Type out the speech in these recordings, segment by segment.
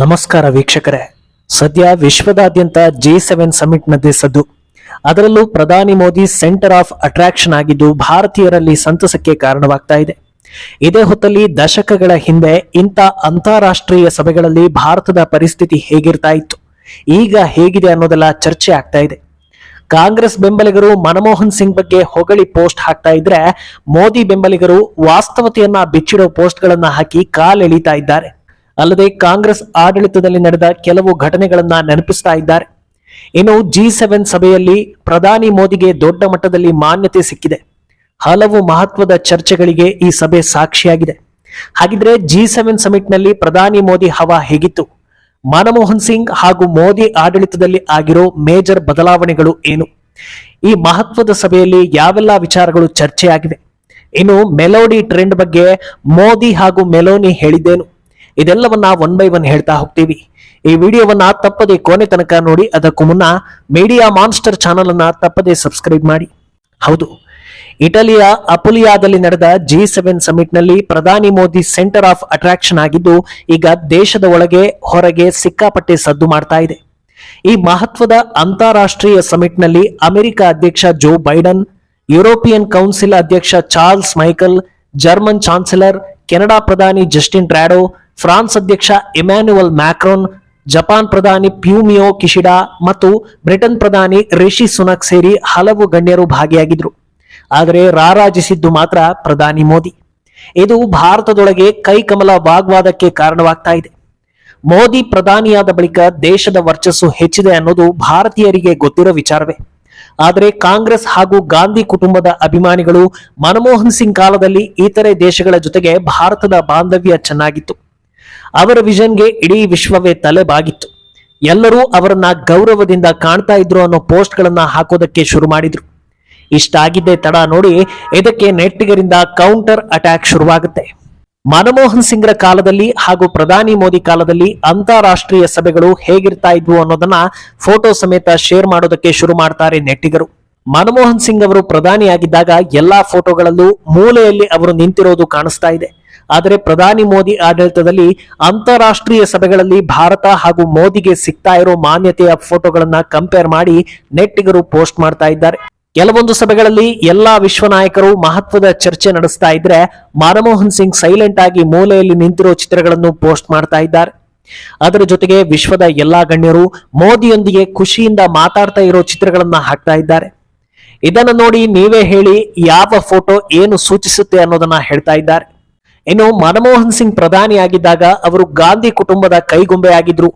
ನಮಸ್ಕಾರ ವೀಕ್ಷಕರೇ. ಸದ್ಯ ವಿಶ್ವದಾದ್ಯಂತ ಜಿ ಸೆವೆನ್ ಸಮಿಟ್ ಸದ್ದು. ಅದರಲ್ಲೂ ಪ್ರಧಾನಿ ಮೋದಿ ಸೆಂಟರ್ ಆಫ್ ಅಟ್ರಾಕ್ಷನ್ ಆಗಿದ್ದು ಭಾರತೀಯರಲ್ಲಿ ಸಂತಸಕ್ಕೆ ಕಾರಣವಾಗ್ತಾ ಇದೆ. ಇದೇ ಹೊತ್ತಲ್ಲಿ ದಶಕಗಳ ಹಿಂದೆ ಇಂಥ ಅಂತಾರಾಷ್ಟ್ರೀಯ ಸಭೆಗಳಲ್ಲಿ ಭಾರತದ ಪರಿಸ್ಥಿತಿ ಹೇಗಿರ್ತಾ ಇತ್ತು? ಈಗ ಹೇಗಿದೆ ಅನ್ನೋದೆಲ್ಲ ಚರ್ಚೆ ಆಗ್ತಾ ಇದೆ. ಕಾಂಗ್ರೆಸ್ ಬೆಂಬಲಿಗರು ಮನಮೋಹನ್ ಸಿಂಗ್ ಬಗ್ಗೆ ಹೊಗಳಿ ಪೋಸ್ಟ್ ಹಾಕ್ತಾ ಇದ್ರೆ ಮೋದಿ ಬೆಂಬಲಿಗರು ವಾಸ್ತವತೆಯನ್ನ ಬಿಚ್ಚಿಡೋ ಪೋಸ್ಟ್ಗಳನ್ನ ಹಾಕಿ ಕಾಲೆಳಿತಾ ಇದ್ದಾರೆ. ಅಲ್ಲದೆ ಕಾಂಗ್ರೆಸ್ ಆಡಳಿತದಲ್ಲಿ ನಡೆದ ಕೆಲವು ಘಟನೆಗಳನ್ನ ನೆನಪಿಸ್ತಾ ಇದ್ದಾರೆ. ಇನ್ನು ಜಿ ಸೆವೆನ್ ಸಭೆಯಲ್ಲಿ ಪ್ರಧಾನಿ ಮೋದಿಗೆ ದೊಡ್ಡ ಮಟ್ಟದಲ್ಲಿ ಮಾನ್ಯತೆ ಸಿಕ್ಕಿದೆ. ಹಲವು ಮಹತ್ವದ ಚರ್ಚೆಗಳಿಗೆ ಈ ಸಭೆ ಸಾಕ್ಷಿಯಾಗಿದೆ. ಹಾಗಿದ್ರೆ ಜಿ ಸೆವೆನ್ ಸಮಿಟ್ನಲ್ಲಿ ಪ್ರಧಾನಿ ಮೋದಿ ಹವಾ ಹೇಗಿತ್ತು? ಮನಮೋಹನ್ ಸಿಂಗ್ ಹಾಗೂ ಮೋದಿ ಆಡಳಿತದಲ್ಲಿ ಆಗಿರೋ ಮೇಜರ್ ಬದಲಾವಣೆಗಳು ಏನು? ಈ ಮಹತ್ವದ ಸಭೆಯಲ್ಲಿ ಯಾವೆಲ್ಲ ವಿಚಾರಗಳು ಚರ್ಚೆಯಾಗಿವೆ? ಇನ್ನು ಮೆಲೋಡಿ ಟ್ರೆಂಡ್ ಬಗ್ಗೆ ಮೋದಿ ಹಾಗೂ ಮೆಲೋನಿ ಹೇಳಿದ್ದೇನು? ಇದೆಲ್ಲವನ್ನ ಒನ್ ಬೈ ಒನ್ ಹೇಳ್ತಾ ಹೋಗ್ತೀವಿ. ಈ ವಿಡಿಯೋವನ್ನ ತಪ್ಪದೆ ಕೊನೆ ತನಕ ನೋಡಿ, ಅದಕ್ಕೂ ಮುನ್ನ ಮೀಡಿಯಾ ಮಾನ್ಸ್ಟರ್ ಚಾನಲ್ ಅನ್ನ ತಪ್ಪದೆ ಸಬ್ಸ್ಕ್ರೈಬ್ ಮಾಡಿ. ಹೌದು, ಇಟಲಿಯ ಅಪುಲಿಯಾದಲ್ಲಿ ನಡೆದ ಜಿ ಸೆವೆನ್ ಸಮಿಟ್ನಲ್ಲಿ ಪ್ರಧಾನಿ ಮೋದಿ ಸೆಂಟರ್ ಆಫ್ ಅಟ್ರಾಕ್ಷನ್ ಆಗಿದ್ದು, ಈಗ ದೇಶದ ಒಳಗೆ, ಹೊರಗೆ ಸಿಕ್ಕಾಪಟ್ಟೆ ಸದ್ದು ಮಾಡ್ತಾ ಇದೆ. ಈ ಮಹತ್ವದ ಅಂತಾರಾಷ್ಟ್ರೀಯ ಸಮಿಟ್ನಲ್ಲಿ ಅಮೆರಿಕ ಅಧ್ಯಕ್ಷ ಜೋ ಬೈಡನ್ ಯುರೋಪಿಯನ್ ಕೌನ್ಸಿಲ್ ಅಧ್ಯಕ್ಷ Charles Michel German chancellor Canada ಪ್ರಧಾನಿ ಜಸ್ಟಿನ್ ಟ್ರಾಡೋ ಫ್ರಾನ್ಸ್ ಅಧ್ಯಕ್ಷ ಇಮ್ಯಾನ್ಯುಯಲ್ ಮ್ಯಾಕ್ರೋನ್, ಜಪಾನ್ ಪ್ರಧಾನಿ ಪ್ಯೂಮಿಯೋ ಕಿಶಿಡಾ ಮತ್ತು ಬ್ರಿಟನ್ ಪ್ರಧಾನಿ ರಿಷಿ ಸುನಕ್ ಸೇರಿ ಹಲವು ಗಣ್ಯರು ಭಾಗಿಯಾಗಿದ್ರು. ಆದರೆ ರಾರಾಜಿಸಿದ್ದು ಮಾತ್ರ ಪ್ರಧಾನಿ ಮೋದಿ. ಇದು ಭಾರತದೊಳಗೆ ಕೈಕಮಲ ವಾಗ್ವಾದಕ್ಕೆ ಕಾರಣವಾಗ್ತಾ ಇದೆ. ಮೋದಿ ಪ್ರಧಾನಿಯಾದ ಬಳಿಕ ದೇಶದ ವರ್ಚಸ್ಸು ಹೆಚ್ಚಿದೆ ಅನ್ನೋದು ಭಾರತೀಯರಿಗೆ ಗೊತ್ತಿರೋ ವಿಚಾರವೇ. ಆದರೆ ಕಾಂಗ್ರೆಸ್ ಹಾಗೂ ಗಾಂಧಿ ಕುಟುಂಬದ ಅಭಿಮಾನಿಗಳು ಮನಮೋಹನ್ ಸಿಂಗ್ ಕಾಲದಲ್ಲಿ ಇತರೆ ದೇಶಗಳ ಜೊತೆಗೆ ಭಾರತದ ಬಾಂಧವ್ಯ ಚೆನ್ನಾಗಿತ್ತು. ಅವರ ವಿಷನ್ಗೆ ಇಡೀ ವಿಶ್ವವೇ ತಲೆ ಬಾಗಿತ್ತು. ಎಲ್ಲರೂ ಅವರನ್ನ ಗೌರವದಿಂದ ಕಾಣ್ತಾ ಇದ್ರು ಅನ್ನೋ ಪೋಸ್ಟ್ಗಳನ್ನ ಹಾಕೋದಕ್ಕೆ ಶುರು ಮಾಡಿದ್ರು. ಇಷ್ಟ ಇಷ್ಟಾಗಿದ್ದೇ ತಡ ನೋಡಿ ಇದಕ್ಕೆ ನೆಟ್ಟಿಗರಿಂದ ಕೌಂಟರ್ ಅಟ್ಯಾಕ್ ಶುರುವಾಗುತ್ತೆ. ಮನಮೋಹನ್ ಸಿಂಗ್ರ ಕಾಲದಲ್ಲಿ ಹಾಗೂ ಪ್ರಧಾನಿ ಮೋದಿ ಕಾಲದಲ್ಲಿ ಅಂತಾರಾಷ್ಟ್ರೀಯ ಸಭೆಗಳು ಹೇಗಿರ್ತಾ ಇದ್ವು ಅನ್ನೋದನ್ನ ಫೋಟೋ ಸಮೇತ ಶೇರ್ ಮಾಡೋದಕ್ಕೆ ಶುರು ಮಾಡ್ತಾರೆ ನೆಟ್ಟಿಗರು. ಮನಮೋಹನ್ ಸಿಂಗ್ ಅವರು ಪ್ರಧಾನಿಯಾಗಿದ್ದಾಗ ಎಲ್ಲಾ ಫೋಟೋಗಳಲ್ಲೂ ಮೂಲೆಯಲ್ಲಿ ಅವರು ನಿಂತಿರೋದು ಕಾಣಿಸ್ತಾ ಇದೆ. ಆದರೆ ಪ್ರಧಾನಿ ಮೋದಿ ಆಡಳಿತದಲ್ಲಿ ಅಂತಾರಾಷ್ಟ್ರೀಯ ಸಭೆಗಳಲ್ಲಿ ಭಾರತ ಹಾಗೂ ಮೋದಿಗೆ ಸಿಗ್ತಾ ಇರೋ ಮಾನ್ಯತೆಯ ಫೋಟೋಗಳನ್ನ ಕಂಪೇರ್ ಮಾಡಿ ನೆಟ್ಟಿಗರು ಪೋಸ್ಟ್ ಮಾಡ್ತಾ ಇದ್ದಾರೆ. ಕೆಲವೊಂದು ಸಭೆಗಳಲ್ಲಿ ಎಲ್ಲಾ ವಿಶ್ವ ನಾಯಕರು ಮಹತ್ವದ ಚರ್ಚೆ ನಡೆಸ್ತಾ ಇದ್ರೆ ಮನಮೋಹನ್ ಸಿಂಗ್ ಸೈಲೆಂಟ್ ಆಗಿ ಮೂಲೆಯಲ್ಲಿ ನಿಂತಿರೋ ಚಿತ್ರಗಳನ್ನು ಪೋಸ್ಟ್ ಮಾಡ್ತಾ ಇದ್ದಾರೆ. ಅದರ ಜೊತೆಗೆ ವಿಶ್ವದ ಎಲ್ಲಾ ಗಣ್ಯರು ಮೋದಿಯೊಂದಿಗೆ ಖುಷಿಯಿಂದ ಮಾತಾಡ್ತಾ ಇರೋ ಚಿತ್ರಗಳನ್ನ ಹಾಕ್ತಾ ಇದ್ದಾರೆ. ಇದನ್ನು ನೋಡಿ ನೀವೇ ಹೇಳಿ ಯಾವ ಫೋಟೋ ಏನು ಸೂಚಿಸುತ್ತೆ ಅನ್ನೋದನ್ನ ಹೇಳ್ತಾ ಇದ್ದಾರೆ. ಇನ್ನು ಮನಮೋಹನ್ ಸಿಂಗ್ ಪ್ರಧಾನಿಯಾಗಿದ್ದಾಗ ಅವರು ಗಾಂಧಿ ಕುಟುಂಬದ ಕೈಗೊಂಬೆಯಾಗಿದ್ರು.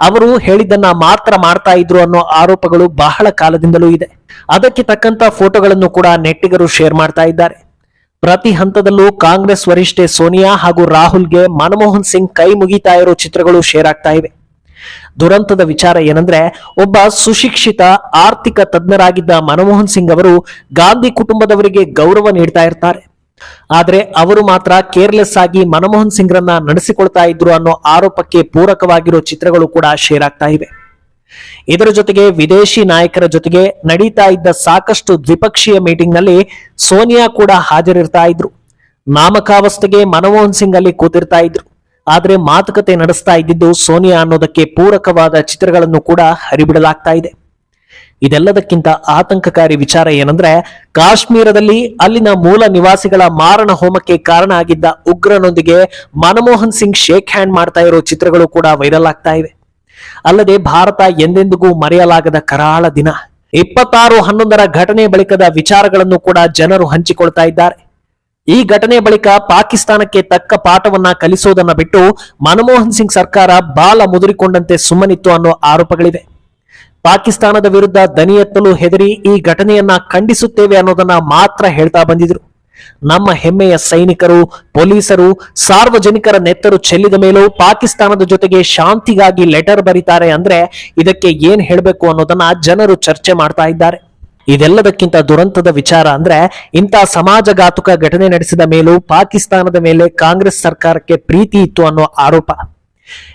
ಅವರು ಹೇಳಿದ್ದನ್ನ ಮಾತ್ರ ಮಾಡ್ತಾ ಇದ್ರು ಅನ್ನೋ ಆರೋಪಗಳು ಬಹಳ ಕಾಲದಿಂದಲೂ ಇದೆ. ಅದಕ್ಕೆ ತಕ್ಕಂತ ಫೋಟೋಗಳನ್ನು ಕೂಡ ನೆಟ್ಟಿಗರು ಶೇರ್ ಮಾಡ್ತಾ ಇದ್ದಾರೆ. ಪ್ರತಿ ಹಂತದಲ್ಲೂ ಕಾಂಗ್ರೆಸ್ ವರಿಷ್ಠೆ ಸೋನಿಯಾ ಹಾಗೂ ರಾಹುಲ್ಗೆ ಮನಮೋಹನ್ ಸಿಂಗ್ ಕೈ ಮುಗಿತಾ ಇರೋ ಚಿತ್ರಗಳು ಶೇರ್ ಆಗ್ತಾ ಇವೆ. ದುರಂತದ ವಿಚಾರ ಏನಂದ್ರೆ, ಒಬ್ಬ ಸುಶಿಕ್ಷಿತ, ಆರ್ಥಿಕ ತಜ್ಞರಾಗಿದ್ದ ಮನಮೋಹನ್ ಸಿಂಗ್ ಅವರು ಗಾಂಧಿ ಕುಟುಂಬದವರಿಗೆ ಗೌರವ ನೀಡ್ತಾ ಇರ್ತಾರೆ. ಆದ್ರೆ ಅವರು ಮಾತ್ರ ಕೇರ್ಲೆಸ್ ಆಗಿ ಮನಮೋಹನ್ ಸಿಂಗ್ರನ್ನ ನಡೆಸಿಕೊಳ್ತಾ ಇದ್ರು ಅನ್ನೋ ಆರೋಪಕ್ಕೆ ಪೂರಕವಾಗಿರೋ ಚಿತ್ರಗಳು ಕೂಡ ಶೇರ್ ಆಗ್ತಾ ಇವೆ. ಇದರ ಜೊತೆಗೆ ವಿದೇಶಿ ನಾಯಕರ ಜೊತೆಗೆ ನಡೀತಾ ಇದ್ದ ಸಾಕಷ್ಟು ದ್ವಿಪಕ್ಷೀಯ ಮೀಟಿಂಗ್ನಲ್ಲಿ ಸೋನಿಯಾ ಕೂಡ ಹಾಜರಿರ್ತಾ ಇದ್ರು. ನಾಮಕಾವಸ್ಥೆಗೆ ಮನಮೋಹನ್ ಸಿಂಗ್ ಅಲ್ಲಿ ಕೂತಿರ್ತಾ ಇದ್ರು. ಆದ್ರೆ ಮಾತುಕತೆ ನಡೆಸ್ತಾ ಇದ್ದಿದ್ದು ಸೋನಿಯಾ ಅನ್ನೋದಕ್ಕೆ ಪೂರಕವಾದ ಚಿತ್ರಗಳನ್ನು ಕೂಡ ಹರಿಬಿಡಲಾಗ್ತಾ ಇದೆ. ಇದೆಲ್ಲದಕ್ಕಿಂತ ಆತಂಕಕಾರಿ ವಿಚಾರ ಏನಂದ್ರೆ ಕಾಶ್ಮೀರದಲ್ಲಿ ಅಲ್ಲಿನ ಮೂಲ ನಿವಾಸಿಗಳ ಮಾರಣ ಹೋಮಕ್ಕೆ ಕಾರಣ ಆಗಿದ್ದ ಉಗ್ರನೊಂದಿಗೆ ಮನಮೋಹನ್ ಸಿಂಗ್ ಶೇಕ್ ಹ್ಯಾಂಡ್ ಮಾಡ್ತಾ ಇರೋ ಚಿತ್ರಗಳು ಕೂಡ ವೈರಲ್ ಆಗ್ತಾ ಇವೆ. ಅಲ್ಲದೆ ಭಾರತ ಎಂದೆಂದಿಗೂ ಮರೆಯಲಾಗದ ಕರಾಳ ದಿನ. ಇಪ್ಪತ್ತಾರು ಹನ್ನೊಂದರ ಘಟನೆ ಬಳಿಕದ ವಿಚಾರಗಳನ್ನು ಕೂಡ ಜನರು ಹಂಚಿಕೊಳ್ತಾ ಇದ್ದಾರೆ. ಈ ಘಟನೆ ಬಳಿಕ ಪಾಕಿಸ್ತಾನಕ್ಕೆ ತಕ್ಕ ಪಾಠವನ್ನ ಕಲಿಸೋದನ್ನ ಬಿಟ್ಟು ಮನಮೋಹನ್ ಸಿಂಗ್ ಸರ್ಕಾರ ಬಾಲ ಮುದುರಿಕೊಂಡಂತೆ ಸುಮ್ಮನಿತ್ತು ಅನ್ನೋ ಆರೋಪಗಳಿವೆ. ಪಾಕಿಸ್ತಾನದ ವಿರುದ್ಧ ದನಿ ಎತ್ತಲು ಹೆದರಿ ಈ ಘಟನೆಯನ್ನ ಖಂಡಿಸುತ್ತೇವೆ ಅನ್ನೋದನ್ನ ಮಾತ್ರ ಹೇಳ್ತಾ ಬಂದಿದ್ರು. ನಮ್ಮ ಹೆಮ್ಮೆಯ ಸೈನಿಕರು, ಪೊಲೀಸರು, ಸಾರ್ವಜನಿಕರ ನೆತ್ತರು ಚೆಲ್ಲಿದ ಮೇಲೂ ಪಾಕಿಸ್ತಾನದ ಜೊತೆಗೆ ಶಾಂತಿಗಾಗಿ ಲೆಟರ್ ಬರೀತಾರೆ ಅಂದ್ರೆ ಇದಕ್ಕೆ ಏನ್ ಹೇಳಬೇಕು ಅನ್ನೋದನ್ನ ಜನರು ಚರ್ಚೆ ಮಾಡ್ತಾ ಇದ್ದಾರೆ. ಇದೆಲ್ಲದಕ್ಕಿಂತ ದುರಂತದ ವಿಚಾರ ಅಂದ್ರೆ ಇಂಥ ಸಮಾಜಘಾತುಕ ಘಟನೆ ನಡೆಸಿದ ಮೇಲೂ ಪಾಕಿಸ್ತಾನದ ಮೇಲೆ ಕಾಂಗ್ರೆಸ್ ಸರ್ಕಾರಕ್ಕೆ ಪ್ರೀತಿ ಇತ್ತು ಅನ್ನೋ ಆರೋಪ.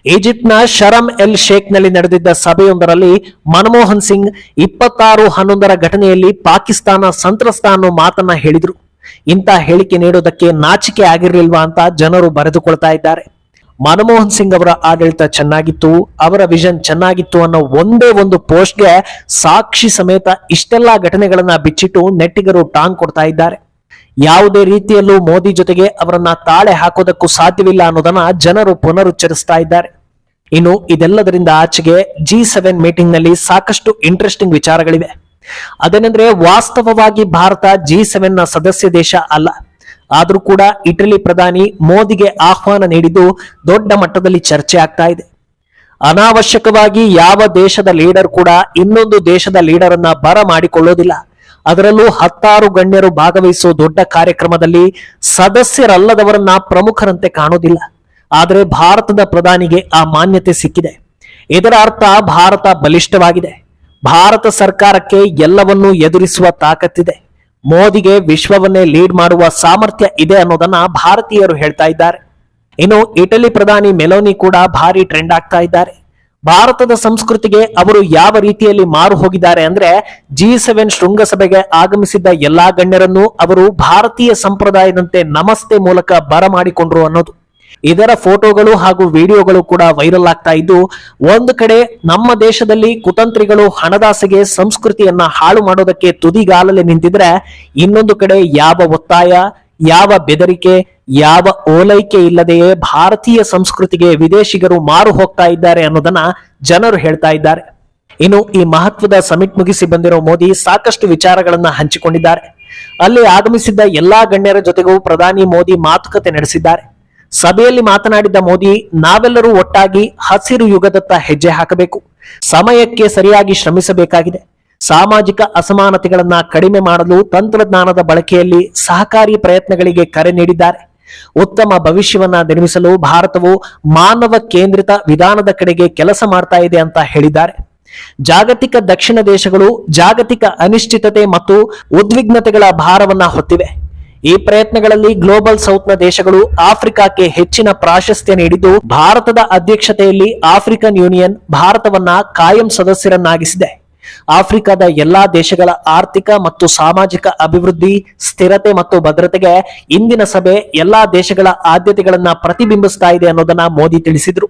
ಈಜಿಪ್ಟ್ನ ಶರಂ ಎಲ್ ಶೇಖ್ನಲ್ಲಿ ನಡೆದಿದ್ದ ಸಭೆಯೊಂದರಲ್ಲಿ ಮನಮೋಹನ್ ಸಿಂಗ್ ಇಪ್ಪತ್ತಾರು ಹನ್ನೊಂದರ ಘಟನೆಯಲ್ಲಿ ಪಾಕಿಸ್ತಾನ ಸಂತ್ರಸ್ತ ಅನ್ನೋ ಮಾತನ್ನ ಹೇಳಿದ್ರು. ಇಂಥ ಹೇಳಿಕೆ ನೀಡೋದಕ್ಕೆ ನಾಚಿಕೆ ಆಗಿರ್ಲಿಲ್ವಾ ಅಂತ ಜನರು ಬರೆದುಕೊಳ್ತಾ ಇದ್ದಾರೆ. ಮನಮೋಹನ್ ಸಿಂಗ್ ಅವರ ಆಡಳಿತ ಚೆನ್ನಾಗಿತ್ತು, ಅವರ ವಿಷನ್ ಚೆನ್ನಾಗಿತ್ತು ಅನ್ನೋ ಒಂದೇ ಒಂದು ಪೋಸ್ಟ್ಗೆ ಸಾಕ್ಷಿ ಸಮೇತ ಇಷ್ಟೆಲ್ಲಾ ಘಟನೆಗಳನ್ನ ಬಿಚ್ಚಿಟ್ಟು ನೆಟ್ಟಿಗರು ಟಾಂಗ್ ಕೊಡ್ತಾ ಇದ್ದಾರೆ. ಯಾವುದೇ ರೀತಿಯಲ್ಲೂ ಮೋದಿ ಜೊತೆಗೆ ಅವರನ್ನ ತಾಳೆ ಹಾಕೋದಕ್ಕೂ ಸಾಧ್ಯವಿಲ್ಲ ಅನ್ನೋದನ್ನ ಜನರು ಪುನರುಚ್ಚರಿಸ್ತಾ ಇದ್ದಾರೆ. ಇನ್ನು ಇದೆಲ್ಲದರಿಂದ ಆಚೆಗೆ ಜಿ ಸೆವೆನ್ ಮೀಟಿಂಗ್ನಲ್ಲಿ ಸಾಕಷ್ಟು ಇಂಟ್ರೆಸ್ಟಿಂಗ್ ವಿಚಾರಗಳಿವೆ. ಅದೇನೆಂದ್ರೆ ವಾಸ್ತವವಾಗಿ ಭಾರತ ಜಿ ಸೆವೆನ್ನ ಸದಸ್ಯ ದೇಶ ಅಲ್ಲ. ಆದ್ರೂ ಕೂಡ ಇಟಲಿ ಪ್ರಧಾನಿ ಮೋದಿಗೆ ಆಹ್ವಾನ ನೀಡಿದ್ದು ದೊಡ್ಡ ಮಟ್ಟದಲ್ಲಿ ಚರ್ಚೆ ಆಗ್ತಾ ಇದೆ. ಅನಾವಶ್ಯಕವಾಗಿ ಯಾವ ದೇಶದ ಲೀಡರ್ ಕೂಡ ಇನ್ನೊಂದು ದೇಶದ ಲೀಡರ್ ಅನ್ನ ಬರ ಮಾಡಿಕೊಳ್ಳೋದಿಲ್ಲ ಅದರಲ್ಲೂ ಹತ್ತಾರು ಗಣ್ಯರು ಭಾಗವಹಿಸುವ ದೊಡ್ಡ ಕಾರ್ಯಕ್ರಮದಲ್ಲಿ ಸದಸ್ಯರಲ್ಲದವರನ್ನ ಪ್ರಮುಖರಂತೆ ಕಾಣೋದಿಲ್ಲ. ಆದರೆ ಭಾರತದ ಪ್ರಧಾನಿಗೆ ಆ ಮಾನ್ಯತೆ ಸಿಕ್ಕಿದೆ. ಇದರ ಅರ್ಥ ಭಾರತ ಬಲಿಷ್ಠವಾಗಿದೆ. ಭಾರತ ಸರ್ಕಾರಕ್ಕೆ ಎಲ್ಲವನ್ನೂ ಎದುರಿಸುವ ತಾಕತ್ತಿದೆ. ಮೋದಿಗೆ ವಿಶ್ವವನ್ನೇ ಲೀಡ್ ಮಾಡುವ ಸಾಮರ್ಥ್ಯ ಇದೆ ಅನ್ನೋದನ್ನ ಭಾರತೀಯರು ಹೇಳ್ತಾ ಇದ್ದಾರೆ. ಇನ್ನು ಇಟಲಿ ಪ್ರಧಾನಿ ಮೆಲೋನಿ ಕೂಡ ಭಾರಿ ಟ್ರೆಂಡ್ ಆಗ್ತಾ ಇದ್ದಾರೆ. ಭಾರತದ ಸಂಸ್ಕೃತಿಗೆ ಅವರು ಯಾವ ರೀತಿಯಲ್ಲಿ ಮಾರು ಹೋಗಿದ್ದಾರೆ ಅಂದ್ರೆ ಜಿ ಸೆವೆನ್ ಶೃಂಗಸಭೆಗೆ ಆಗಮಿಸಿದ್ದ ಎಲ್ಲಾ ಗಣ್ಯರನ್ನು ಅವರು ಭಾರತೀಯ ಸಂಪ್ರದಾಯದಂತೆ ನಮಸ್ತೆ ಮೂಲಕ ಬರಮಾಡಿಕೊಂಡ್ರು ಅನ್ನೋದು. ಇದರ ಫೋಟೋಗಳು ಹಾಗೂ ವಿಡಿಯೋಗಳು ಕೂಡ ವೈರಲ್ ಆಗ್ತಾ ಇದ್ದು, ಒಂದು ಕಡೆ ನಮ್ಮ ದೇಶದಲ್ಲಿ ಕುತಂತ್ರಿಗಳು ಹಣದಾಸೆಗೆ ಸಂಸ್ಕೃತಿಯನ್ನ ಹಾಳು ಮಾಡೋದಕ್ಕೆ ತುದಿಗಾಲಲ್ಲಿ ನಿಂತಿದ್ರೆ, ಇನ್ನೊಂದು ಕಡೆ ಯಾವ ಒತ್ತಾಯ ಯಾವ ಬೆದರಿಕೆ, ಯಾವ ಓಲೈಕೆ ಇಲ್ಲದೆಯೇ ಭಾರತೀಯ ಸಂಸ್ಕೃತಿಗೆ ವಿದೇಶಿಗರು ಮಾರು ಹೋಗ್ತಾ ಇದ್ದಾರೆ ಅನ್ನೋದನ್ನ ಜನರು ಹೇಳ್ತಾ ಇದ್ದಾರೆ. ಇನ್ನು ಈ ಮಹತ್ವದ ಸಮಿಟ್ ಮುಗಿಸಿ ಬಂದಿರೋ ಮೋದಿ ಸಾಕಷ್ಟು ವಿಚಾರಗಳನ್ನ ಹಂಚಿಕೊಂಡಿದ್ದಾರೆ. ಅಲ್ಲಿ ಆಗಮಿಸಿದ್ದ ಎಲ್ಲಾ ಗಣ್ಯರ ಜೊತೆಗೂ ಪ್ರಧಾನಿ ಮೋದಿ ಮಾತುಕತೆ ನಡೆಸಿದ್ದಾರೆ. ಸಭೆಯಲ್ಲಿ ಮಾತನಾಡಿದ ಮೋದಿ, ನಾವೆಲ್ಲರೂ ಒಟ್ಟಾಗಿ ಹಸಿರು ಯುಗದತ್ತ ಹೆಜ್ಜೆ ಹಾಕಬೇಕು. ಸಮಯಕ್ಕೆ ಸರಿಯಾಗಿ ಶ್ರಮಿಸಬೇಕಾಗಿದೆ. ಸಾಮಾಜಿಕ ಅಸಮಾನತೆಗಳನ್ನ ಕಡಿಮೆ ಮಾಡಲು ತಂತ್ರಜ್ಞಾನದ ಬಳಕೆಯಲ್ಲಿ ಸಹಕಾರಿ ಪ್ರಯತ್ನಗಳಿಗೆ ಕರೆ ನೀಡಿದ್ದಾರೆ. ಉತ್ತಮ ಭವಿಷ್ಯವನ್ನ ನಿರ್ಮಿಸಲು ಭಾರತವು ಮಾನವ ಕೇಂದ್ರಿತ ವಿಧಾನದ ಕಡೆಗೆ ಕೆಲಸ ಮಾಡ್ತಾ ಇದೆ ಅಂತ ಹೇಳಿದ್ದಾರೆ. ಜಾಗತಿಕ ದಕ್ಷಿಣ ದೇಶಗಳು ಜಾಗತಿಕ ಅನಿಶ್ಚಿತತೆ ಮತ್ತು ಉದ್ವಿಗ್ನತೆಗಳ ಭಾರವನ್ನ ಹೊತ್ತಿವೆ. ಈ ಪ್ರಯತ್ನಗಳಲ್ಲಿ ಗ್ಲೋಬಲ್ ಸೌತ್ನ ದೇಶಗಳು ಆಫ್ರಿಕಾಕ್ಕೆ ಹೆಚ್ಚಿನ ಪ್ರಾಶಸ್ತ್ಯ ನೀಡಿದ್ದು, ಭಾರತದ ಅಧ್ಯಕ್ಷತೆಯಲ್ಲಿ ಆಫ್ರಿಕನ್ ಯೂನಿಯನ್ ಭಾರತವನ್ನ ಕಾಯಂ ಸದಸ್ಯರನ್ನಾಗಿಸಿದೆ. ಆಫ್ರಿಕಾದ ಎಲ್ಲಾ ದೇಶಗಳ ಆರ್ಥಿಕ ಮತ್ತು ಸಾಮಾಜಿಕ ಅಭಿವೃದ್ಧಿ, ಸ್ಥಿರತೆ ಮತ್ತು ಭದ್ರತೆಗೆ ಇಂದಿನ ಸಭೆ ಎಲ್ಲಾ ದೇಶಗಳ ಆದ್ಯತೆಗಳನ್ನ ಪ್ರತಿಬಿಂಬಿಸ್ತಾ ಇದೆ ಅನ್ನೋದನ್ನ ಮೋದಿ ತಿಳಿಸಿದ್ರು.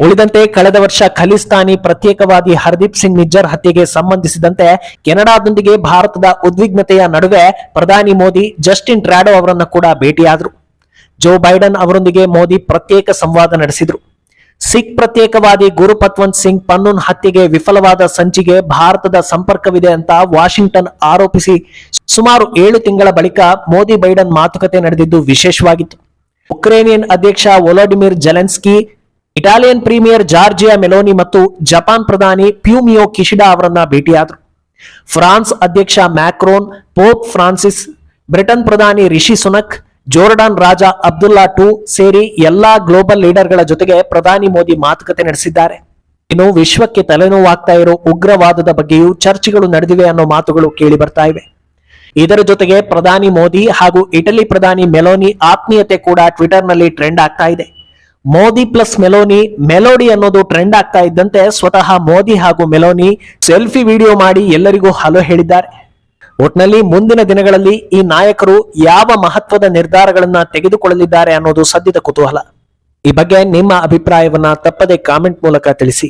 ಉಳಿದಂತೆ ಕಳೆದ ವರ್ಷ ಖಲಿಸ್ತಾನಿ ಪ್ರತ್ಯೇಕವಾದಿ ಹರ್ದೀಪ್ ಸಿಂಗ್ ನಿಜ್ಜರ್ ಹತ್ಯೆಗೆ ಸಂಬಂಧಿಸಿದಂತೆ ಕೆನಡಾದೊಂದಿಗೆ ಭಾರತದ ಉದ್ವಿಗ್ನತೆಯ ನಡುವೆ ಪ್ರಧಾನಿ ಮೋದಿ ಜಸ್ಟಿನ್ ಟ್ರಾಡೋ ಅವರನ್ನು ಕೂಡ ಭೇಟಿಯಾದರು. ಜೋ ಬೈಡನ್ ಅವರೊಂದಿಗೆ ಮೋದಿ ಪ್ರತ್ಯೇಕ ಸಂವಾದ ನಡೆಸಿದ್ರು. ಸಿಖ್ ಪ್ರತ್ಯೇಕವಾದಿ ಗುರು ಪತ್ವಂತ್ ಸಿಂಗ್ ಪನ್ನೂನ್ ಹತ್ಯೆಗೆ ವಿಫಲವಾದ ಸಂಚಿಗೆ ಭಾರತದ ಸಂಪರ್ಕವಿದೆ ಅಂತ ವಾಷಿಂಗ್ಟನ್ ಆರೋಪಿಸಿ ಸುಮಾರು ಏಳು ತಿಂಗಳ ಬಳಿಕ ಮೋದಿ ಬೈಡನ್ ಮಾತುಕತೆ ನಡೆದಿದ್ದು ವಿಶೇಷವಾಗಿತ್ತು. ಉಕ್ರೇನಿಯನ್ ಅಧ್ಯಕ್ಷ Volodymyr Zelensky, Italian premier Giorgia Meloni ಮತ್ತು ಜಪಾನ್ ಪ್ರಧಾನಿ ಪ್ಯೂಮಿಯೋ ಕಿಶಿಡಾ ಅವರನ್ನ ಭೇಟಿಯಾದರು. ಫ್ರಾನ್ಸ್ ಅಧ್ಯಕ್ಷ ಮ್ಯಾಕ್ರೋನ್, ಪೋಪ್ ಫ್ರಾನ್ಸಿಸ್, ಬ್ರಿಟನ್ ಪ್ರಧಾನಿ ರಿಷಿ ಸುನಕ್ ಜೋರ್ಡಾನ್ ರಾಜ ಅಬ್ದುಲ್ಲಾ ಟು ಸೇರಿ ಎಲ್ಲಾ ಗ್ಲೋಬಲ್ ಲೀಡರ್ಗಳ ಜೊತೆಗೆ ಪ್ರಧಾನಿ ಮೋದಿ ಮಾತುಕತೆ ನಡೆಸಿದ್ದಾರೆ. ಇನ್ನು ವಿಶ್ವಕ್ಕೆ ತಲೆನೋವಾಗ್ತಾ ಇರೋ ಉಗ್ರವಾದದ ಬಗ್ಗೆಯೂ ಚರ್ಚೆಗಳು ನಡೆದಿವೆ ಅನ್ನೋ ಮಾತುಗಳು ಕೇಳಿ ಬರ್ತಾ ಇವೆ. ಇದರ ಜೊತೆಗೆ ಪ್ರಧಾನಿ ಮೋದಿ ಹಾಗೂ ಇಟಲಿ ಪ್ರಧಾನಿ ಮೆಲೋನಿ ಆತ್ಮೀಯತೆ ಕೂಡ ಟ್ವಿಟರ್ನಲ್ಲಿ ಟ್ರೆಂಡ್ ಆಗ್ತಾ ಇದೆ. ಮೋದಿ ಪ್ಲಸ್ ಮೆಲೋನಿ, ಮೆಲೋಡಿ ಅನ್ನೋದು ಟ್ರೆಂಡ್ ಆಗ್ತಾ ಇದ್ದಂತೆ ಸ್ವತಃ ಮೋದಿ ಹಾಗೂ ಮೆಲೋನಿ ಸೆಲ್ಫಿ ವಿಡಿಯೋ ಮಾಡಿ ಎಲ್ಲರಿಗೂ ಹಲೋ ಹೇಳಿದ್ದಾರೆ. ಒಟ್ನಲ್ಲಿ ಮುಂದಿನ ದಿನಗಳಲ್ಲಿ ಈ ನಾಯಕರು ಯಾವ ಮಹತ್ವದ ನಿರ್ಧಾರಗಳನ್ನ ತೆಗೆದುಕೊಳ್ಳಲಿದ್ದಾರೆ ಅನ್ನೋದು ಸದ್ಯದ ಕುತೂಹಲ. ಈ ಬಗ್ಗೆ ನಿಮ್ಮ ಅಭಿಪ್ರಾಯವನ್ನ ತಪ್ಪದೆ ಕಾಮೆಂಟ್ ಮೂಲಕ ತಿಳಿಸಿ.